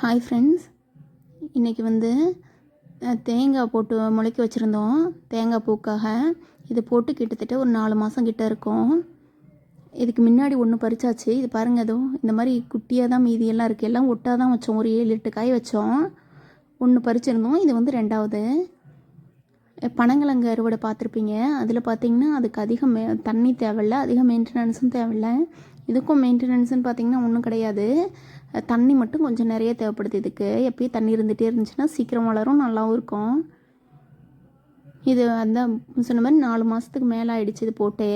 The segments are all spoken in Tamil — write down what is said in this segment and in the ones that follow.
ஹாய் ஃப்ரெண்ட்ஸ் இன்றைக்கி வந்து தேங்காய் போட்டு முளைக்க வச்சுருந்தோம். தேங்காய் பூக்காக. இது போட்டு கிட்டத்தட்ட ஒரு நாலு மாதம் கிட்ட இருக்கும். இதுக்கு முன்னாடி ஒன்று பறிச்சாச்சு. இது பாருங்கள் எதுவும் இந்த மாதிரி குட்டியாக தான் மீதியெல்லாம் இருக்குது எல்லாம் ஒட்டாக தான் வச்சோம். ஒரு ஏழு எட்டு காய் வச்சோம். ஒன்று பறிச்சிருந்தோம். இது வந்து ரெண்டாவது. பனங்கிழங்கு அறுவடை பார்த்துருப்பீங்க. அதில் பார்த்தீங்கன்னா அதுக்கு அதிகம் மே தண்ணி தேவையில்ல. அதிகம் மெயின்டெனன்ஸும் தேவையில்ல. இதுக்கும் மெயின்டெனன்ஸுன்னு பார்த்தீங்கன்னா ஒன்றும் கிடையாது. தண்ணி மட்டும் கொஞ்சம் நிறைய தேவைப்படுது. இதுக்கு எப்பயும் தண்ணி இருந்துகிட்டே இருந்துச்சுன்னா சீக்கிரம் வளரும் நல்லாவும் இருக்கும். இது அந்த சொன்ன மாதிரி நாலு மாதத்துக்கு மேலே ஆயிடுச்சு இது போட்டு.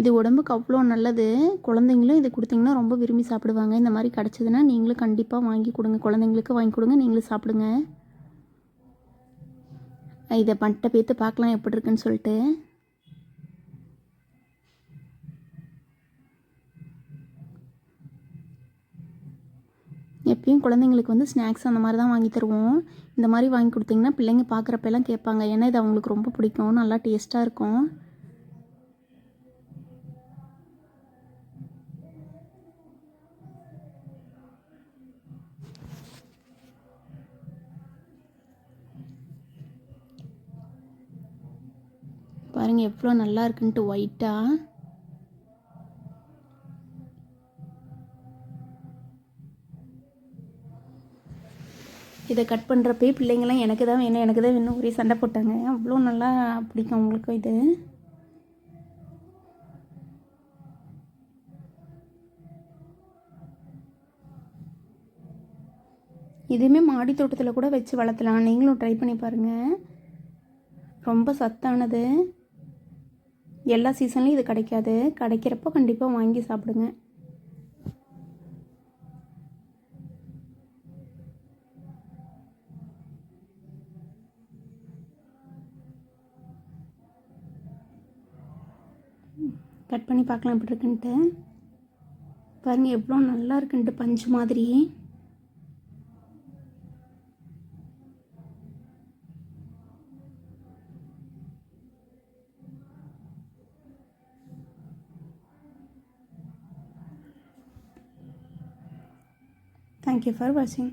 இது உடம்புக்கு அவ்வளோ நல்லது. குழந்தைங்களும் இது கொடுத்தீங்கன்னா ரொம்ப விரும்பி சாப்பிடுவாங்க. இந்த மாதிரி கிடச்சதுன்னா நீங்களும் கண்டிப்பாக வாங்கி கொடுங்க. குழந்தைங்களுக்கு வாங்கி கொடுங்க நீங்களும் சாப்பிடுங்க. இதை பண்ணிட்ட பேத்து பார்க்கலாம் எப்படி இருக்குன்னு சொல்லிட்டு. எப்பயும் குழந்தைங்களுக்கு வந்து ஸ்நாக்ஸ் அந்த மாதிரி தான் வாங்கி தருவோம். இந்த மாதிரி வாங்கி கொடுத்தீங்கன்னா பிள்ளைங்க பார்க்குறப்பெல்லாம் கேட்பாங்க. ஏன்னா இது அவங்களுக்கு ரொம்ப பிடிக்கும். நல்லா டேஸ்ட்டாக இருக்கும். பாருங்கள் எவ்வளோ நல்லா இருக்குன்ட்டு ஒயிட்டாக இதை கட் பண்ணுறப்பே பிள்ளைங்களாம் எனக்கு தான் வேணும் எனக்கு தான் வேணும் ஒரே சண்டை போட்டாங்க. அவ்வளோ நல்லா பிடிக்கும் அவங்களுக்கும் இது. இதுவுமே மாடி தோட்டத்தில் கூட வச்சு வளர்த்தலாம். நீங்களும் ட்ரை பண்ணி பாருங்கள் ரொம்ப சத்தானது. எல்லா சீசன்லையும் இது கிடைக்காது. கிடைக்கிறப்போ கண்டிப்பாக வாங்கி சாப்பிடுங்க. கட் பண்ணி பார்க்கலாம் எப்படி இருக்குன்ட்டு. பாருங்கள் எவ்வளோ நல்லா இருக்குன்ட்டு பஞ்சு மாதிரி. தேங்க்யூ ஃபார் வாட்சிங்